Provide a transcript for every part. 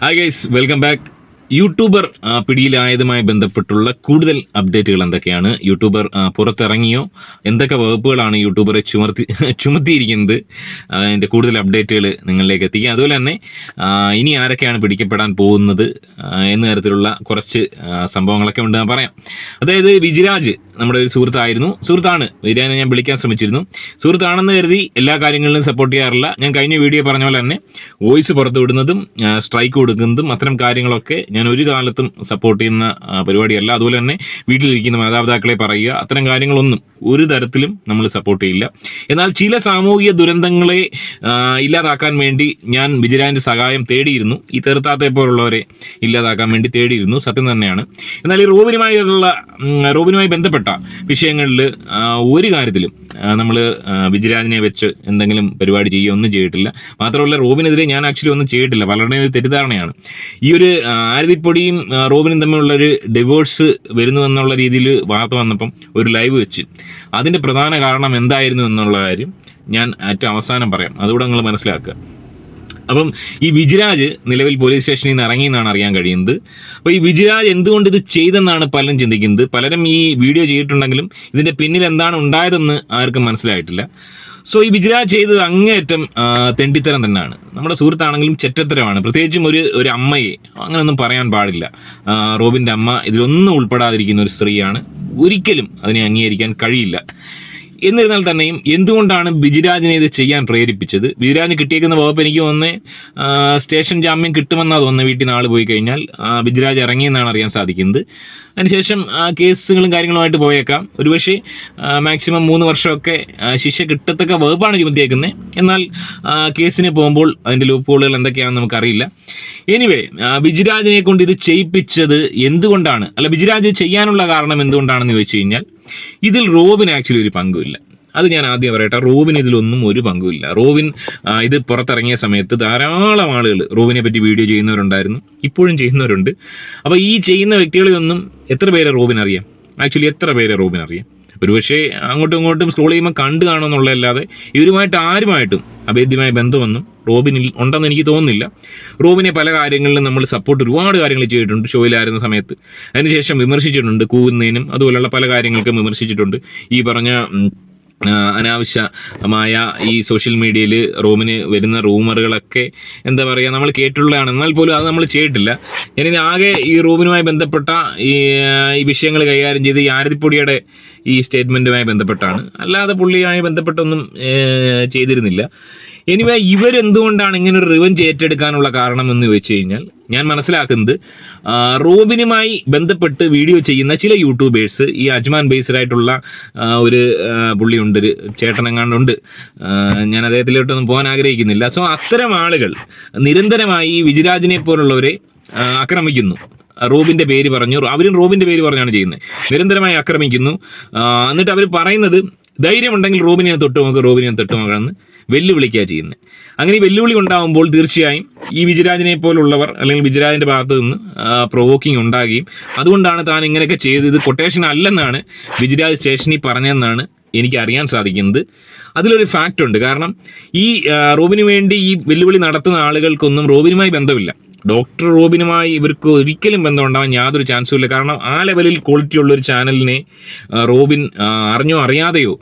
Hi guys welcome back youtuber പിടിയിലായതുമായി ബന്ധപ്പെട്ടുള്ള കൂടുതൽ അപ്ഡേറ്റുകൾ എന്തൊക്കെയാണ്? യൂട്യൂബർ പുറത്തിറങ്ങിയോ? എന്തൊക്കെ വകുപ്പുകളാണ് യൂട്യൂബറെ ചുമർത്തി ചുമത്തിയിരിക്കുന്നത്? അതിന്റെ കൂടുതൽ അപ്ഡേറ്റുകൾ നിങ്ങളിലേക്ക് എത്തിക്കുക. അതുപോലെ തന്നെ ഇനി ആരൊക്കെയാണ് പിടിക്കപ്പെടാൻ പോകുന്നത് എന്ന തരത്തിലുള്ള കുറച്ച് സംഭവങ്ങളൊക്കെ ഉണ്ട് ഞാൻ പറയാം. അതായത് വിജിരാജ് നമ്മുടെ ഒരു സുഹൃത്തായിരുന്നു. സുഹൃത്താണ് വിജിരാജിനെ ഞാൻ വിളിക്കാൻ ശ്രമിച്ചിരുന്നു. സുഹൃത്താണെന്ന് കരുതി എല്ലാ കാര്യങ്ങളിലും സപ്പോർട്ട് ചെയ്യാറില്ല. ഞാൻ കഴിഞ്ഞ വീഡിയോ പറഞ്ഞ പോലെ തന്നെ വോയിസ് പുറത്തുവിടുന്നതും സ്ട്രൈക്ക് കൊടുക്കുന്നതും അത്തരം കാര്യങ്ങളൊക്കെ ഞാൻ ഒരു കാലത്തും സപ്പോർട്ട് ചെയ്യുന്ന പരിപാടിയല്ല. അതുപോലെ തന്നെ വീട്ടിലിരിക്കുന്ന മാതാപിതാക്കളെ പറയുക അത്തരം കാര്യങ്ങളൊന്നും ഒരു തരത്തിലും നമ്മൾ സപ്പോർട്ട് ചെയ്യില്ല. എന്നാൽ ചില സാമൂഹിക ദുരന്തങ്ങളെ ഇല്ലാതാക്കാൻ വേണ്ടി ഞാൻ വിജിലാന്റെ സഹായം തേടിയിരുന്നു. ഈ തീർത്ഥാത്തെ പോലുള്ളവരെ ഇല്ലാതാക്കാൻ വേണ്ടി തേടിയിരുന്നു. സത്യം തന്നെയാണ്. എന്നാൽ ഈ റോബിനുമായുള്ള റോബിനുമായി ബന്ധപ്പെട്ട വിഷയങ്ങളിൽ ഒരു കാര്യത്തിലും നമ്മൾ വിജിരാജിനെ വെച്ച് എന്തെങ്കിലും പരിപാടി ചെയ്യുക ഒന്നും ചെയ്തിട്ടില്ല. മാത്രമല്ല റോബിനെതിരെ ഞാൻ ആക്ച്വലി ഒന്നും ചെയ്തിട്ടില്ല. പലരുടെയും ഒരു തെറ്റിദ്ധാരണയാണ്. ഈ ഒരു ആരതിപ്പൊടിയും ആ, റോബിനും തമ്മിലുള്ള ഒരു ഡിവോഴ്സ് വരുന്നു എന്നുള്ള രീതിയിൽ വാർത്ത വന്നപ്പം ഒരു ലൈവ് വെച്ച്. അതിന്റെ പ്രധാന കാരണം എന്തായിരുന്നു എന്നുള്ള കാര്യം ഞാൻ ഏറ്റവും അവസാനം പറയാം. അതുകൂടെ നിങ്ങൾ മനസ്സിലാക്കുക. അപ്പം ഈ വിജിരാജ് നിലവിൽ പോലീസ് സ്റ്റേഷനിൽ നിന്ന് ഇറങ്ങി എന്നാണ് അറിയാൻ കഴിയുന്നത്. അപ്പോൾ ഈ വിജിരാജ് എന്തുകൊണ്ട് ഇത് ചെയ്തെന്നാണ് പലരും ചിന്തിക്കുന്നത്. പലരും ഈ വീഡിയോ ചെയ്തിട്ടുണ്ടെങ്കിലും ഇതിന്റെ പിന്നിൽ എന്താണ് ഉണ്ടായതെന്ന് ആർക്കും മനസ്സിലായിട്ടില്ല. സോ ഈ വിജിരാജ് ചെയ്തത് അങ്ങേയറ്റം തെണ്ടിത്തരം തന്നെയാണ്. നമ്മുടെ സുഹൃത്താണെങ്കിലും ചെറ്റത്തരമാണ്. പ്രത്യേകിച്ചും ഒരു ഒരു അമ്മയെ അങ്ങനെയൊന്നും പറയാൻ പാടില്ല. റോബിന്റെ അമ്മ ഇതിലൊന്നും ഉൾപ്പെടാതിരിക്കുന്ന ഒരു സ്ത്രീയാണ്. ഒരിക്കലും അതിനെ അംഗീകരിക്കാൻ കഴിയില്ല. എന്നിരുന്നാൽ തന്നെയും എന്തുകൊണ്ടാണ് ബിജിരാജിനെ ഇത് ചെയ്യാൻ പ്രേരിപ്പിച്ചത്? ബിജിരാജിന് കിട്ടിയേക്കുന്ന വകുപ്പ് എനിക്ക് തോന്നുന്നത് സ്റ്റേഷൻ ജാമ്യം കിട്ടുമെന്നാണ് തോന്നുന്നത് വീട്ടിൽ നിന്ന് പോയി കഴിഞ്ഞാൽ ബിജിരാജ് ഇറങ്ങിയെന്നാണ് അറിയാൻ സാധിക്കുന്നത്. അതിനുശേഷം കേസുകളും കാര്യങ്ങളുമായിട്ട് പോയേക്കാം. ഒരുപക്ഷെ മാക്സിമം മൂന്ന് വർഷമൊക്കെ ശിക്ഷ കിട്ടത്തക്ക വകുപ്പാണ് ചുമത്തിയേക്കുന്നത് എന്നാൽ കേസിന് പോകുമ്പോൾ അതിന്റെ ലൂപ്പുകളുകൾ എന്തൊക്കെയാണെന്ന് നമുക്കറിയില്ല. എനിവേ ബിജിരാജിനെ കൊണ്ട് ഇത് ചെയ്യിപ്പിച്ചത് എന്തുകൊണ്ടാണ്? അല്ല ബിജിരാജ് ചെയ്യാനുള്ള കാരണം എന്തുകൊണ്ടാണെന്ന് ചോദിച്ചു കഴിഞ്ഞാൽ ഇതിൽ റോബിന് ആക്ച്വലി ഒരു പങ്കുമില്ല. അത് ഞാൻ ആദ്യം പറയട്ടെ റോബിൻ ഇതിലൊന്നും ഒരു പങ്കുമില്ല. റോബിൻ ഇത് പുറത്തിറങ്ങിയ സമയത്ത് ധാരാളം ആളുകൾ റോബിനെ പറ്റി വീഡിയോ ചെയ്യുന്നവരുണ്ടായിരുന്നു ഇപ്പോഴും ചെയ്യുന്നവരുണ്ട്. അപ്പോൾ ഈ ചെയ്യുന്ന വ്യക്തികളെയൊന്നും എത്ര പേരെ റോബിൻ അറിയാം ആക്ച്വലി എത്ര പേരെ റോബിൻ അറിയാം ഒരുപക്ഷെ അങ്ങോട്ടും ഇങ്ങോട്ടും സ്ക്രോൾ ചെയ്യുമ്പോൾ കണ്ടു കാണുമെന്നുള്ളതല്ലാതെ ഇവരുമായിട്ട് ആരുമായിട്ടും അഭേദ്യമായ ബന്ധമൊന്നും റോബിനിൽ ഉണ്ടെന്ന് എനിക്ക് തോന്നുന്നില്ല. റോബിനെ പല കാര്യങ്ങളിലും നമ്മൾ സപ്പോർട്ട് ഒരുപാട് കാര്യങ്ങൾ ചെയ്തിട്ടുണ്ട്. ഷോയിലായിരുന്ന സമയത്ത്. അതിനുശേഷം വിമർശിച്ചിട്ടുണ്ട് കൂവുന്നതിനും അതുപോലെയുള്ള പല കാര്യങ്ങൾക്കും വിമർശിച്ചിട്ടുണ്ട്. ഈ പറഞ്ഞ അനാവശ്യമായ ഈ സോഷ്യൽ മീഡിയയിൽ റൂമിന് വരുന്ന റൂമറുകളൊക്കെ എന്താ പറയുക നമ്മൾ കേട്ടിട്ടുള്ളതാണ്. എന്നാൽ പോലും അത് നമ്മൾ ചെയ്തിട്ടില്ല. ഞാനിനി ആകെ ഈ റൂമിനുമായി ബന്ധപ്പെട്ട ഈ ഈ വിഷയങ്ങൾ കൈകാര്യം ചെയ്ത് ഈ ആരതിപ്പൊടിയുടെ ഈ സ്റ്റേറ്റ്മെന്റുമായി ബന്ധപ്പെട്ടാണ്. അല്ലാതെ പുള്ളിയുമായി ബന്ധപ്പെട്ടൊന്നും ചെയ്തിരുന്നില്ല. എനിവേ ഇവരെന്തുകൊണ്ടാണ് ഇങ്ങനെ ഒരു റിവഞ്ച് ഏറ്റെടുക്കാനുള്ള കാരണം എന്ന് ചോദിച്ചു കഴിഞ്ഞാൽ ഞാൻ മനസ്സിലാക്കുന്നത് റോബിനുമായി ബന്ധപ്പെട്ട് വീഡിയോ ചെയ്യുന്ന ചില യൂട്യൂബേഴ്സ് ഈ അജ്മാൻ ബേസ്ഡ് ആയിട്ടുള്ള ഒരു പുള്ളിയുണ്ട് ഒരു ചേട്ടനെങ്ങാണ്ടുണ്ട്. ഞാൻ അദ്ദേഹത്തിലോട്ടൊന്നും പോകാൻ ആഗ്രഹിക്കുന്നില്ല. സോ അത്തരം ആളുകൾ നിരന്തരമായി ഈ വിജിരാജിനെ പോലുള്ളവരെ ആക്രമിക്കുന്നു. റോബിന്റെ പേര് പറഞ്ഞു അവരും റോബിന്റെ പേര് പറഞ്ഞാണ് ചെയ്യുന്നത്. നിരന്തരമായി ആക്രമിക്കുന്നു. എന്നിട്ട് അവർ പറയുന്നത് ധൈര്യമുണ്ടെങ്കിൽ റോബിനെ തൊട്ട് നോക്കുക റോബിനെ തൊട്ട് നോക്കാമെന്ന് വെല്ലുവിളിക്കുക ചെയ്യുന്നത് അങ്ങനെ ഈ വെല്ലുവിളി ഉണ്ടാകുമ്പോൾ തീർച്ചയായും ഈ വിജരാജിനെ പോലുള്ളവർ അല്ലെങ്കിൽ വിജിരാജിന്റെ ഭാഗത്ത് നിന്ന് പ്രൊവോക്കിംഗ് ഉണ്ടാകുകയും അതുകൊണ്ടാണ് താൻ ഇങ്ങനെയൊക്കെ ചെയ്തത്. കൊട്ടേഷൻ അല്ലെന്നാണ് വിജരാജ് സ്റ്റേഷനിൽ പറഞ്ഞതെന്നാണ് എനിക്ക് അറിയാൻ സാധിക്കുന്നത്. അതിലൊരു ഫാക്റ്റ് ഉണ്ട്. കാരണം ഈ റോബിന് വേണ്ടി ഈ വെല്ലുവിളി നടത്തുന്ന ആളുകൾക്കൊന്നും റോബിനുമായി ബന്ധമില്ല. ഡോക്ടർ റോബിനുമായി ഇവർക്ക് ഒരിക്കലും ബന്ധം ഉണ്ടാവാൻ യാതൊരു ചാൻസും ഇല്ല. കാരണം ആ ലെവലിൽ ക്വാളിറ്റി ഉള്ള ഒരു ചാനലിനെ റോബിൻ അറിഞ്ഞോ അറിയാതെയോ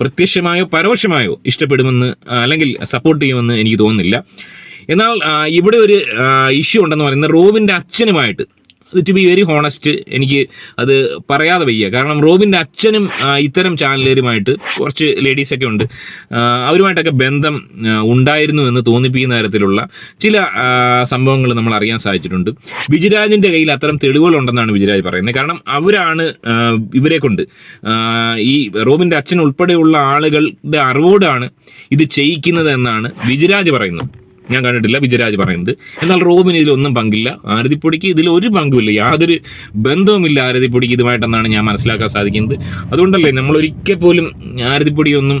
പ്രത്യക്ഷമായോ പരോക്ഷമായോ ഇഷ്ടപ്പെടുമെന്ന് അല്ലെങ്കിൽ സപ്പോർട്ട് ചെയ്യുമെന്ന് എനിക്ക് തോന്നുന്നില്ല. എന്നാൽ ഇവിടെ ഒരു ഇഷ്യൂ ഉണ്ടെന്ന് പറയുന്നത് റോബിന്റെ അച്ഛനുമായിട്ട് ടു ബി വെരി ഹോണസ്റ്റ് എനിക്ക് അത് പറയാതെ വയ്യ. കാരണം റോബിന്റെ അച്ഛനും ഇത്തരം ചാനലുകാരുമായിട്ട് കുറച്ച് ലേഡീസൊക്കെ ഉണ്ട്. അവരുമായിട്ടൊക്കെ ബന്ധം ഉണ്ടായിരുന്നു എന്ന് തോന്നിപ്പിക്കുന്ന തരത്തിലുള്ള ചില സംഭവങ്ങൾ നമ്മൾ അറിയാൻ സാധിച്ചിട്ടുണ്ട്. വിജിരാജിന്റെ കയ്യിൽ അത്തരം തെളിവുകളുണ്ടെന്നാണ് വിജിരാജ് പറയുന്നത്. കാരണം അവരാണ് ഇവരെ കൊണ്ട് ഈ റോബിന്റെ അച്ഛൻ ഉൾപ്പെടെയുള്ള ആളുകളുടെ അറിവോടാണ് ഇത് ചെയ്യിക്കുന്നത് എന്നാണ് വിജിരാജ് പറയുന്നത്. ഞാൻ കണ്ടിട്ടില്ല വിജയരാജ് പറയുന്നത്. എന്നാൽ റോബിന് ഇതിലൊന്നും പങ്കില്ല. ആരതിപ്പൊടിക്ക് ഇതിൽ ഒരു പങ്കുമില്ല. യാതൊരു ബന്ധവുമില്ല ആരതിപ്പൊടിക്ക് ഇതുമായിട്ടെന്നാണ് ഞാൻ മനസ്സിലാക്കാൻ സാധിക്കുന്നത്. അതുകൊണ്ടല്ലേ നമ്മൾ ഒരിക്കൽ പോലും ആരതിപ്പൊടിയൊന്നും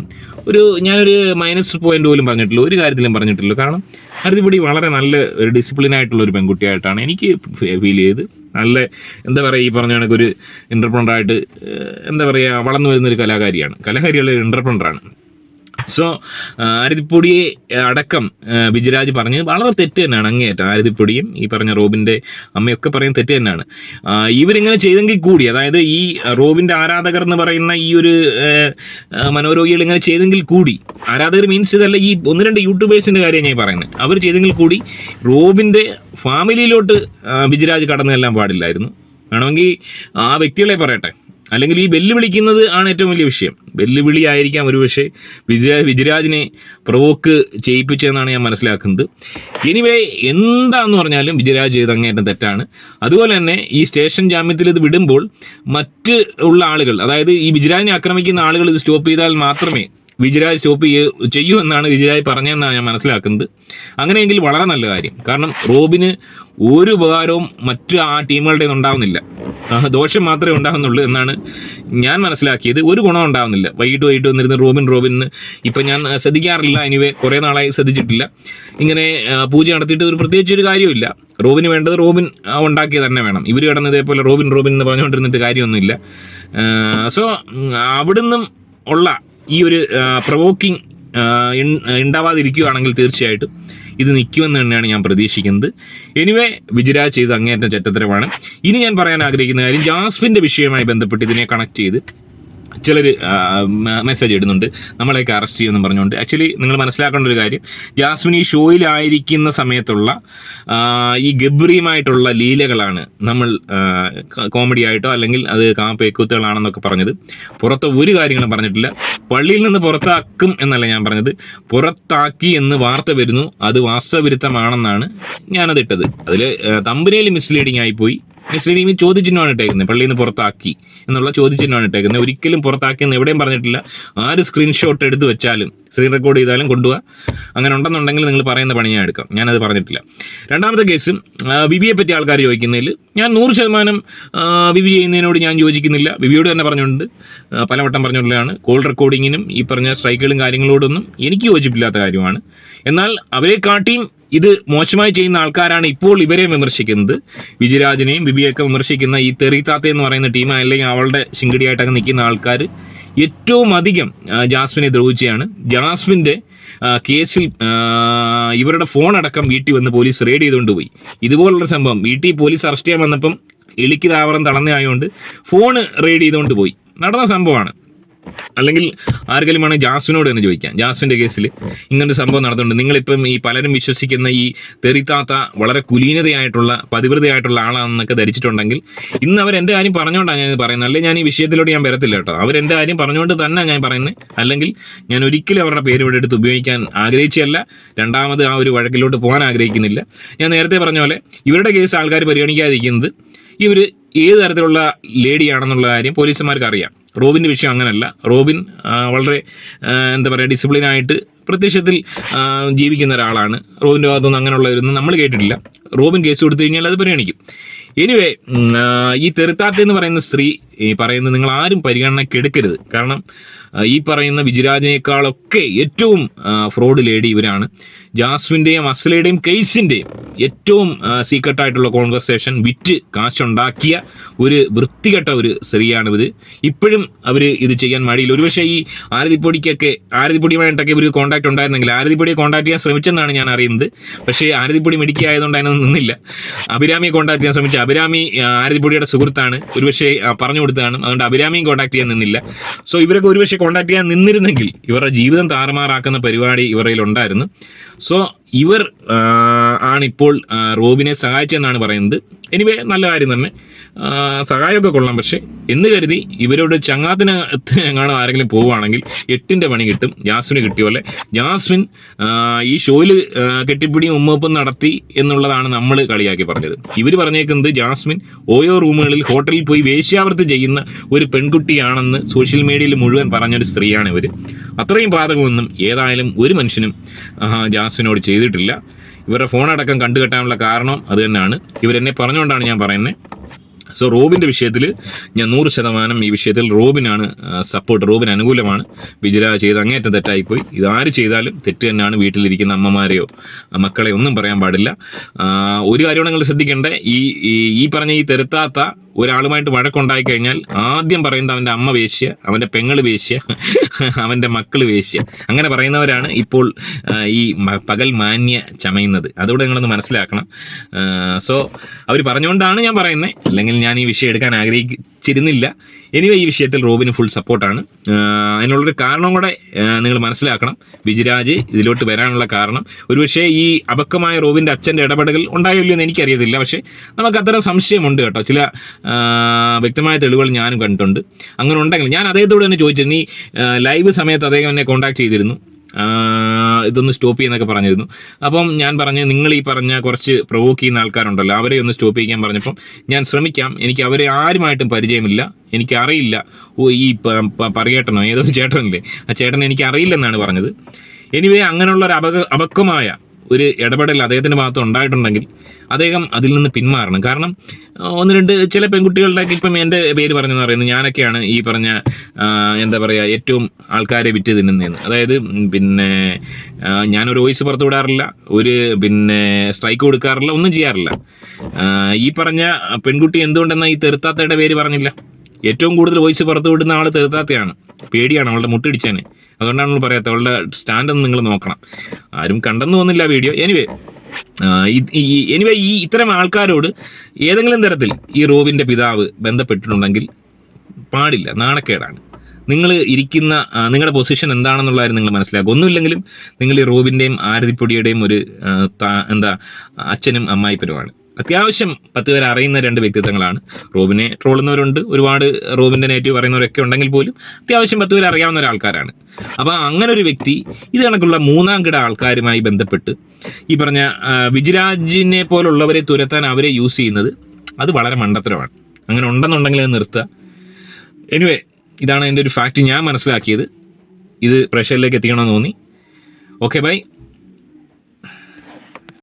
ഒരു ഞാനൊരു മൈനസ് പോയിന്റ് പോലും പറഞ്ഞിട്ടില്ല. ഒരു കാര്യത്തിലും പറഞ്ഞിട്ടില്ല. കാരണം ആരതിപ്പൊടി വളരെ നല്ല ഒരു ഡിസിപ്ലിൻ ആയിട്ടുള്ള ഒരു പെൺകുട്ടിയായിട്ടാണ് എനിക്ക് ഫീൽ ചെയ്ത് നല്ല എന്താ പറയുക ഈ പറഞ്ഞ കണക്ക് ഒരു എന്റർപ്രണറായിട്ട് എന്താ പറയുക വളർന്നു വരുന്നൊരു കലാകാരിയാണ്. കലാകാരിയുള്ള ഒരു എന്റർപ്രണറാണ് സോ ആരതിപ്പൊടിയെ അടക്കം ബിജുരാജ് പറഞ്ഞ് വളരെ തെറ്റ് തന്നെയാണ് അങ്ങേയറ്റം. ആരതിപ്പൊടിയും ഈ പറഞ്ഞ റോബിന്റെ അമ്മയൊക്കെ പറയുന്ന തെറ്റ് തന്നെയാണ്. ഇവരിങ്ങനെ ചെയ്തെങ്കിൽ കൂടി അതായത് ഈ റോബിന്റെ ആരാധകർ എന്ന് പറയുന്ന ഈ ഒരു മനോരോഗികൾ ഇങ്ങനെ ചെയ്തെങ്കിൽ കൂടി ആരാധകർ മീൻസ് ഇതല്ല ഈ ഒന്ന് രണ്ട് യൂട്യൂബേഴ്സിന്റെ കാര്യം ഞാൻ പറയുന്നത്. അവർ ചെയ്തെങ്കിൽ കൂടി റോബിന്റെ ഫാമിലിയിലോട്ട് ബിജുരാജ് കടന്നു ചെല്ലാൻ പാടില്ലായിരുന്നു. വേണമെങ്കിൽ ആ വ്യക്തികളെ പറയട്ടെ. അല്ലെങ്കിൽ ഈ വെല്ലുവിളിക്കുന്നത് ആണ് ഏറ്റവും വലിയ വിഷയം. വെല്ലുവിളി ആയിരിക്കാം ഒരു പക്ഷേ വിജയ വിജയരാജിനെ പ്രവോക്ക് ചെയ്യിപ്പിച്ചതെന്നാണ് ഞാൻ മനസ്സിലാക്കുന്നത്. എനിവേ എന്താന്ന് പറഞ്ഞാലും വിജയരാജ് ചെയ്ത് അങ്ങേറ്റം തെറ്റാണ്. അതുപോലെ തന്നെ ഈ സ്റ്റേഷൻ ജാമ്യത്തിൽ ഇത് വിടുമ്പോൾ മറ്റ് ഉള്ള ആളുകൾ അതായത് ഈ വിജയരാജിനെ ആക്രമിക്കുന്ന ആളുകൾ ഇത് സ്റ്റോപ്പ് ചെയ്താൽ മാത്രമേ വിജയരാജ് സ്റ്റോപ്പ് ചെയ്യൂ എന്നാണ് വിജയരാജ് പറഞ്ഞതെന്നാണ് ഞാൻ മനസ്സിലാക്കുന്നത്. അങ്ങനെയെങ്കിൽ വളരെ നല്ല കാര്യം. കാരണം റോബിന് ഒരു ഉപകാരവും മറ്റു ആ ടീമുകളുടെ ഉണ്ടാവുന്നില്ല. ദോഷം മാത്രമേ ഉണ്ടാകുന്നുള്ളൂ എന്നാണ് ഞാൻ മനസ്സിലാക്കിയത്. ഒരു ഗുണം ഉണ്ടാവുന്നില്ല. വൈകിട്ട് വൈകിട്ട് വന്നിരുന്ന റോബിൻ റോബിൻ ഇപ്പം ഞാൻ ശ്രദ്ധിക്കാറില്ല. എനിവേ കുറേ നാളായി ശ്രദ്ധിച്ചിട്ടില്ല. ഇങ്ങനെ പൂജ നടത്തിയിട്ട് ഒരു പ്രത്യേകിച്ച് ഒരു കാര്യമില്ല റോബിന് വേണ്ടത് റോബിൻ ഉണ്ടാക്കിയ തന്നെ വേണം. ഇവർ കിടന്ന് ഇതേപോലെ റോബിൻ റോബിൻ എന്ന് പറഞ്ഞുകൊണ്ടിരുന്നിട്ട് കാര്യമൊന്നുമില്ല. സോ അവിടുന്നും ഉള്ള ഈ ഒരു പ്രവോക്കിംഗ് ഉണ്ടാവാതിരിക്കുകയാണെങ്കിൽ തീർച്ചയായിട്ടും ഇത് നിൽക്കുമെന്ന് തന്നെയാണ് ഞാൻ പ്രതീക്ഷിക്കുന്നത്. എനിവേ വിജരാജ് ചെയ്ത് അങ്ങേറ്റം ചെറ്റത്തരമാണ്. ഇനി ഞാൻ പറയാൻ ആഗ്രഹിക്കുന്ന കാര്യം ജാസ്മിന്റെ വിഷയവുമായി ബന്ധപ്പെട്ട് ഇതിനെ കണക്ട് ചെയ്ത് ചിലർ മെസ്സേജ് ഇടുന്നുണ്ട്. നമ്മളെയൊക്കെ അറസ്റ്റ് ചെയ്യുമെന്ന് പറഞ്ഞുകൊണ്ട്. ആക്ച്വലി നിങ്ങൾ മനസ്സിലാക്കേണ്ട ഒരു കാര്യം. ജാസ്മിൻ ഈ ഷോയിലായിരിക്കുന്ന സമയത്തുള്ള ഈ ഗബ്രിയുമായിട്ടുള്ള ലീലകളാണ് നമ്മൾ കോമഡി ആയിട്ടോ അല്ലെങ്കിൽ അത് കാപ്പേക്കൂത്തുകളാണെന്നൊക്കെ പറഞ്ഞത്. പുറത്ത് ഒരു കാര്യങ്ങളും പറഞ്ഞിട്ടില്ല. പള്ളിയിൽ നിന്ന് പുറത്താക്കും എന്നല്ല ഞാൻ പറഞ്ഞത്. പുറത്താക്കി എന്ന് വാർത്ത വരുന്നു. അത് വാസ്തവവിരുദ്ധമാണെന്നാണ് ഞാനത് ഇട്ടത് അതിൽ തമ്പനയിൽ മിസ്ലീഡിംഗ് ആയിപ്പോയി മിസ്ലീഡിംഗ് ചോദ്യചിഹ്നമാണ് ഇട്ടേക്കുന്നത്. പള്ളിയിൽ നിന്ന് പുറത്താക്കി എന്നുള്ള ചോദ്യചിഹ്നമാണ് ഇട്ടേക്കുന്നത്. ഒരിക്കലും പുറത്താക്കിയെന്ന് എവിടെയും പറഞ്ഞിട്ടില്ല. ആര് സ്ക്രീൻഷോട്ട് എടുത്ത് വെച്ചാലും സ്ക്രീൻ റെക്കോർഡ് ചെയ്താലും കൊണ്ടുപോകാം അങ്ങനെ ഉണ്ടെന്നുണ്ടെങ്കിൽ നിങ്ങൾ പറയുന്ന പണി ഞാൻ എടുക്കാം. ഞാനത് പറഞ്ഞിട്ടില്ല. രണ്ടാമത്തെ കേസ് വിവിയെ പറ്റി ആൾക്കാർ ചോദിക്കുന്നതിൽ ഞാൻ നൂറ് ശതമാനം വിവി ചെയ്യുന്നതിനോട് ഞാൻ യോജിക്കുന്നില്ല. വിവിയോട് തന്നെ പറഞ്ഞിട്ടുണ്ട് പലവട്ടം പറഞ്ഞിട്ടുള്ളതാണ് കോൾ റെക്കോർഡിങ്ങിനും ഈ പറഞ്ഞ സ്ട്രൈക്കുകളും കാര്യങ്ങളോടൊന്നും എനിക്ക് യോജിപ്പില്ലാത്ത കാര്യമാണ്. എന്നാൽ അവരെ കാട്ടിയും ഇത് മോശമായി ചെയ്യുന്ന ആൾക്കാരാണ് ഇപ്പോൾ ഇവരെ വിമർശിക്കുന്നത്. വിജയരാജനെയും വിവിയൊക്കെ വിമർശിക്കുന്ന ഈ തെറിത്താത്ത എന്ന് പറയുന്ന ടീം അല്ലെങ്കിൽ അവളുടെ ശിങ്കടിയായിട്ടൊക്കെ നിൽക്കുന്ന ആൾക്കാർ ഏറ്റവും അധികം ജാസ്മിനെ ദ്രോഹിച്ചാണ് ജാസ്മിന്റെ കേസിൽ ഇവരുടെ ഫോൺ അടക്കം വീട്ടിൽ വന്ന് പോലീസ് റെയ്ഡ് ചെയ്തുകൊണ്ട് പോയി. ഇതുപോലുള്ള സംഭവം വീട്ടിൽ പോലീസ് അറസ്റ്റ് ചെയ്യാൻ വന്നപ്പം എളിക്ക് താവറം തളർന്നതായതുകൊണ്ട് ഫോണ് റെയ്ഡ് ചെയ്തുകൊണ്ട് പോയി. നടന്ന സംഭവമാണ്. അല്ലെങ്കിൽ ആർക്കെങ്കിലും വേണമെങ്കിൽ ജാസ്മിനോട് തന്നെ ചോദിക്കാം. ജാസ്മിന്റെ കേസിൽ ഇങ്ങനൊരു സംഭവം നടന്നിട്ടുണ്ട്. നിങ്ങളിപ്പം ഈ പലരും വിശ്വസിക്കുന്ന ഈ തെറിത്താത്ത വളരെ കുലീനതയായിട്ടുള്ള പതിവൃതയായിട്ടുള്ള ആളാണെന്നൊക്കെ ധരിച്ചിട്ടുണ്ടെങ്കിൽ ഇന്ന് അവർ എന്റെ കാര്യം പറഞ്ഞുകൊണ്ടാണ് ഞാൻ പറയുന്നത്. അല്ലെങ്കിൽ ഞാൻ ഈ വിഷയത്തിലോട്ട് ഞാൻ വരത്തില്ല കേട്ടോ. അവർ എന്റെ കാര്യം പറഞ്ഞുകൊണ്ട് തന്നെ ഞാൻ പറയുന്നത്. അല്ലെങ്കിൽ ഞാൻ ഒരിക്കലും അവരുടെ പേര് ഇവിടെ എടുത്ത് ഉപയോഗിക്കാൻ ആഗ്രഹിച്ചല്ല രണ്ടാമത് ആ ഒരു വഴക്കിലോട്ട് പോകാൻ ആഗ്രഹിക്കുന്നില്ല. ഞാൻ നേരത്തെ പറഞ്ഞ പോലെ ഇവരുടെ കേസ് ആൾക്കാർ പരിഗണിക്കാതിരിക്കുന്നത് ഇവർ ഏത് തരത്തിലുള്ള ലേഡിയാണെന്നുള്ള കാര്യം പോലീസുമാർക്ക് അറിയാം റോബിന്റെ വിഷയം അങ്ങനല്ല. റോബിൻ വളരെ എന്താ പറയുക ഡിസിപ്ലിനായിട്ട് പ്രത്യക്ഷത്തിൽ ജീവിക്കുന്ന ഒരാളാണ്. റോബിന്റെ ഭാഗത്തുനിന്ന് അങ്ങനെയുള്ളവരൊന്നും നമ്മൾ കേട്ടിട്ടില്ല. റോബിൻ കേസ് കൊടുത്തു കഴിഞ്ഞാൽ അത് പരിഗണിക്കും. എനിവേ ഈ തെറുത്താത്ത എന്ന് പറയുന്ന സ്ത്രീ ഈ പറയുന്നത് നിങ്ങൾ ആരും പരിഗണനയ്ക്ക് എടുക്കരുത്. കാരണം ഈ പറയുന്ന വിജിരാജിനേക്കാളൊക്കെ ഏറ്റവും ഫ്രോഡ് ലേഡി ഇവരാണ്. ജാസ്മിന്റെയും അസ്ലയുടെയും കേസിന്റെയും ഏറ്റവും സീക്രട്ടായിട്ടുള്ള കോൺവെർസേഷൻ വിറ്റ് കാശുണ്ടാക്കിയ ഒരു വൃത്തികെട്ട ഒരു സ്ത്രീയാണ് ഇവർ ഇപ്പോഴും അവർ ഇത് ചെയ്യാൻ മടിയില്ല. ഒരുപക്ഷെ ഈ ആരതിപ്പൊടിക്കൊക്കെ ആരതിപ്പൊടിയുമായിട്ടൊക്കെ ഇവർ കോൺടാക്ട് ഉണ്ടായിരുന്നെങ്കിൽ. ആരതിപ്പൊടിയെ കോൺടാക്ട് ചെയ്യാൻ ശ്രമിച്ചെന്നാണ് ഞാൻ അറിയുന്നത്. പക്ഷേ ആരതിപ്പൊടി മെഡിക്കുക ആയതുകൊണ്ട് അതിനൊന്നും നിന്നില്ല. അഭിരാമിയെ കോൺടാക്ട് ചെയ്യാൻ ശ്രമിച്ചു അഭിരാമി ആരതിപ്പൊടിയുടെ സുഹൃത്താണ്. ഒരുപക്ഷെ പറഞ്ഞു കൊടുത്തതാണ്. അതുകൊണ്ട് അഭിരാമിയും കോൺടാക്ട് ചെയ്യാൻ നിന്നില്ല. സോ ഇവരൊക്കെ ഒരുപക്ഷെ കോൺടാക്ട് ചെയ്യാൻ നിന്നിരുന്നെങ്കിൽ ഇവരുടെ ജീവിതം താറുമാറാക്കുന്ന പരിപാടി ഇവരിൽ ഉണ്ടായിരുന്നു സോ ഇവർ ആ, ആണിപ്പോൾ ഇപ്പോൾ റോബിനെ സഹായിച്ചതെന്നാണ് പറയുന്നത്. എനിവേ നല്ല കാര്യം തന്നെ. സഹായമൊക്കെ കൊള്ളാം പക്ഷേ എന്ന് കരുതി ഇവരോട് ചങ്ങാത്തിന് എങ്ങാണോ ആരെങ്കിലും പോവുകയാണെങ്കിൽ എട്ടിന്റെ പണി കിട്ടും ജാസ്മിന് കിട്ടിയ പോലെ. ജാസ്മിൻ ഈ ഷോയിൽ കെട്ടിപ്പിടി ഉമ്മപ്പും നടത്തി എന്നുള്ളതാണ് നമ്മൾ കളിയാക്കി പറഞ്ഞത്. ഇവർ പറഞ്ഞേക്കുന്നത് ജാസ്മിൻ ഓരോ റൂമുകളിൽ ഹോട്ടലിൽ പോയി വേശ്യാവൃത്തി ചെയ്യുന്ന ഒരു പെൺകുട്ടിയാണെന്ന് സോഷ്യൽ മീഡിയയിൽ മുഴുവൻ പറഞ്ഞൊരു സ്ത്രീയാണ് ഇവർ അത്രയും പാതകമൊന്നും ഏതായാലും ഒരു മനുഷ്യനും ജാസ്മിനോട് ചെയ്തിട്ടില്ല. ഇവരുടെ ഫോൺ അടക്കം കണ്ടുകെട്ടാനുള്ള കാരണം അത് തന്നെയാണ്. ഇവരെന്നെ പറഞ്ഞുകൊണ്ടാണ് ഞാൻ പറയുന്നത് സോ റോബിന്റെ വിഷയത്തിൽ ഞാൻ നൂറ് ശതമാനം ഈ വിഷയത്തിൽ റോബിനാണ് സപ്പോർട്ട് റോബിന് അനുകൂലമാണ്. വിജില ചെയ്ത് അങ്ങേറ്റം തെറ്റായിപ്പോയി. ഇതാര് ചെയ്താലും തെറ്റ് തന്നെയാണ് വീട്ടിലിരിക്കുന്ന അമ്മമാരെയോ മക്കളെ ഒന്നും പറയാൻ പാടില്ല. ഒരു കാര്യമാണ് നിങ്ങൾ ശ്രദ്ധിക്കേണ്ടത് ഈ- ഈ പറഞ്ഞ ഈ തെരുത്താത്ത ഒരാളുമായിട്ട് വഴക്കുണ്ടായി കഴിഞ്ഞാൽ ആദ്യം പറയുന്നത് അവന്റെ അമ്മ വേശ്യ അവന്റെ പെങ്ങൾ വേശ്യ അവന്റെ മക്കൾ വേശ്യ. അങ്ങനെ പറയുന്നവരാണ് ഇപ്പോൾ ഈ പകൽ മാന്യ ചമയുന്നത്. അതുകൂടെ നിങ്ങളൊന്ന് മനസ്സിലാക്കണം. സോ അവർ പറഞ്ഞുകൊണ്ടാണ് ഞാൻ പറയുന്നത്. അല്ലെങ്കിൽ ഞാൻ ഈ വിഷയം എടുക്കാൻ ആഗ്രഹിച്ചിരുന്നില്ല. എനിവേ ഈ വിഷയത്തിൽ റോബിന് ഫുൾ സപ്പോർട്ടാണ് അതിനുള്ളൊരു കാരണം കൂടെ നിങ്ങൾ മനസ്സിലാക്കണം. വിജിരാജ് ഇതിലോട്ട് വരാനുള്ള കാരണം. ഒരുപക്ഷേ ഈ അബക്കമായ റോബിന്റെ അച്ഛന്റെ ഇടപെടൽ ഉണ്ടായോ ഇല്ലയോ എന്ന് എനിക്കറിയത്തില്ല. പക്ഷേ നമുക്ക് അത്തരം സംശയമുണ്ട് കേട്ടോ. ചില വ്യക്തമായ തെളിവുകൾ ഞാനും കണ്ടിട്ടുണ്ട്. അങ്ങനെ ഉണ്ടെങ്കിൽ ഞാൻ അദ്ദേഹത്തോട് തന്നെ ചോദിച്ചിരുന്നു. ഈ ലൈവ് സമയത്ത് അദ്ദേഹം എന്നെ കോൺടാക്ട് ചെയ്തിരുന്നു. ഇതൊന്ന് സ്റ്റോപ്പ് ചെയ്യുന്നൊക്കെ പറഞ്ഞിരുന്നു. അപ്പം ഞാൻ പറഞ്ഞ് നിങ്ങൾ ഈ പറഞ്ഞ കുറച്ച് പ്രൊവോക്ക് ചെയ്യുന്ന ആൾക്കാരുണ്ടല്ലോ അവരെ ഒന്ന് സ്റ്റോപ്പ് ചെയ്യാൻ പറഞ്ഞപ്പം ഞാൻ ശ്രമിക്കാം. എനിക്ക് അവരെ ആരുമായിട്ടും പരിചയമില്ല. എനിക്ക് അറിയില്ല. ഓ ഈ പറയേട്ടനോ ഏതോ ചേട്ടനല്ലേ? ആ ചേട്ടൻ എനിക്ക് അറിയില്ലെന്നാണ് പറഞ്ഞത്. എനിവേ അങ്ങനെയുള്ള ഒരു അപക അപക്വമായ ഒരു ഇടപെടൽ അദ്ദേഹത്തിന്റെ ഭാഗത്ത് ഉണ്ടായിട്ടുണ്ടെങ്കിൽ അദ്ദേഹം അതിൽ നിന്ന് പിന്മാറണം. കാരണം ഒന്ന് രണ്ട് ചില പെൺകുട്ടികളുടെയൊക്കെ ഇപ്പം എന്റെ പേര് പറഞ്ഞെന്ന് പറയുന്നത് ഞാനൊക്കെയാണ് ഈ പറഞ്ഞ എന്താ പറയുക ഏറ്റവും ആൾക്കാരെ വിറ്റ് തിന്നുന്നതെന്ന്. അതായത് പിന്നെ ഞാനൊരു വോയിസ് പുറത്തു വിടാറില്ല ഒരു പിന്നെ സ്ട്രൈക്ക് കൊടുക്കാറില്ല ഒന്നും ചെയ്യാറില്ല. ഈ പറഞ്ഞ പെൺകുട്ടി എന്തുകൊണ്ടെന്നാൽ ഈ തെറുത്താത്തയുടെ പേര് പറഞ്ഞില്ല? ഏറ്റവും കൂടുതൽ വോയിസ് പുറത്തു വിടുന്ന ആൾ തെറുത്താത്തയാണ് പേടിയാണ് അവളുടെ മുട്ടിടിച്ചാന് അതുകൊണ്ടാണ് നമ്മൾ പറയാത്ത അവളുടെ സ്റ്റാൻഡൊന്ന് നിങ്ങൾ നോക്കണം. ആരും കണ്ടെന്ന് തോന്നില്ല വീഡിയോ എനിവേ എനിവേ ഈ ഇത്തരം ആൾക്കാരോട് ഏതെങ്കിലും തരത്തിൽ ഈ റോബിന്റെ പിതാവ് ബന്ധപ്പെട്ടിട്ടുണ്ടെങ്കിൽ പാടില്ല നാണക്കേടാണ്. നിങ്ങൾ ഇരിക്കുന്ന നിങ്ങളുടെ പൊസിഷൻ എന്താണെന്നുള്ള കാര്യം നിങ്ങൾ മനസ്സിലാക്കുക ഒന്നുമില്ലെങ്കിലും നിങ്ങൾ ഈ റോബിന്റെയും ആരതിപ്പൊടിയുടെയും ഒരു എന്താ അച്ഛനും അമ്മായിപ്പനുമാണ്. അത്യാവശ്യം പത്ത് പേര് അറിയുന്ന രണ്ട് വ്യക്തിത്വങ്ങളാണ്. റോബിനെ ട്രോളുന്നവരുണ്ട് ഒരുപാട് റോബിന്റെ നേറ്റീവ് പറയുന്നവരൊക്കെ ഉണ്ടെങ്കിൽ പോലും അത്യാവശ്യം പത്ത് പേര് അറിയാവുന്ന ഒരാൾക്കാരാണ് അപ്പോൾ അങ്ങനെ ഒരു വ്യക്തി ഇത് കണക്കുള്ള മൂന്നാം കിട ആൾക്കാരുമായി ബന്ധപ്പെട്ട് ഈ പറഞ്ഞ വിജിരാജിനെ പോലുള്ളവരെ തുരത്താൻ അവരെ യൂസ് ചെയ്യുന്നത് അത് വളരെ മണ്ടത്തരമാണ്. അങ്ങനെ ഉണ്ടെന്നുണ്ടെങ്കിൽ അത് നിർത്തുക എനിവേ ഇതാണ് എന്റെ ഒരു ഫാക്റ്റ് ഞാൻ മനസ്സിലാക്കിയത്. ഇത് പ്രഷറിലേക്ക് എത്തിക്കണമെന്ന് തോന്നി. Okay bye